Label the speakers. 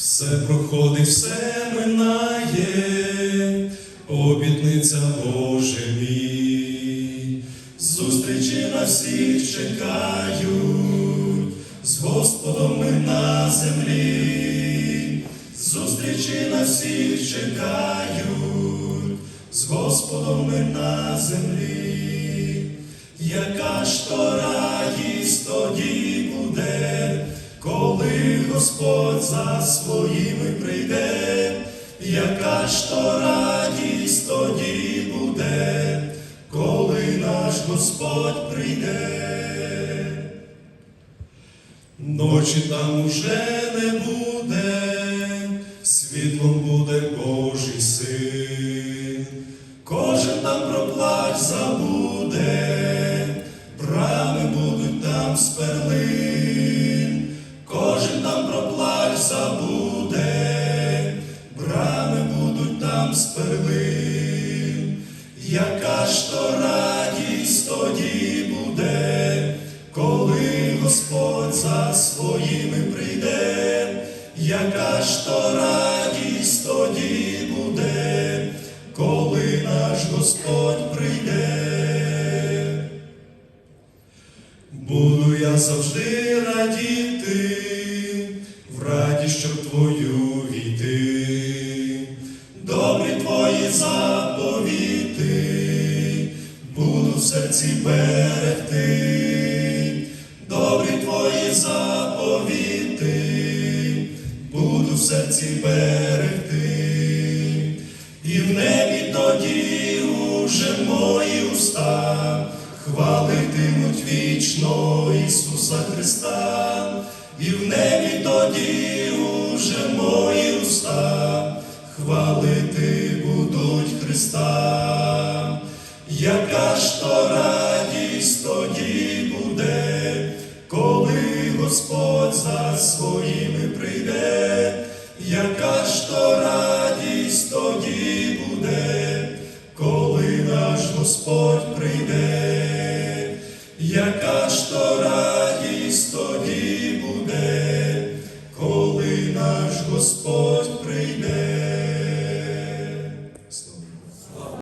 Speaker 1: Все проходить, все минає, обітниця Боже мій. Зустрічі на всіх чекають, з Господом ми на землі, зустрічі на всіх чекають, з Господом ми на землі. Яка ж то Господь за своїми прийде, яка ж то радість тоді буде, коли наш Господь прийде. Ночі там уже не буде, світлом буде Божий син. Яка ж то радість тоді буде, коли Господь за своїми прийде, яка ж то радість тоді буде, коли наш Господь прийде. Буду я завжди радіти, в серці берегти. Добрі твої заповіти, буду в серці берегти. І в небі тоді уже мої уста хвалитимуть вічно Ісуса Христа, і в небі тоді уже мої уста хвалити будуть Христа. Яка ж то радість тоді буде, коли Господь за своїми прийде, яка ж то радість тоді буде, коли наш Господь прийде, яка ж то радість тоді буде, коли наш Господь.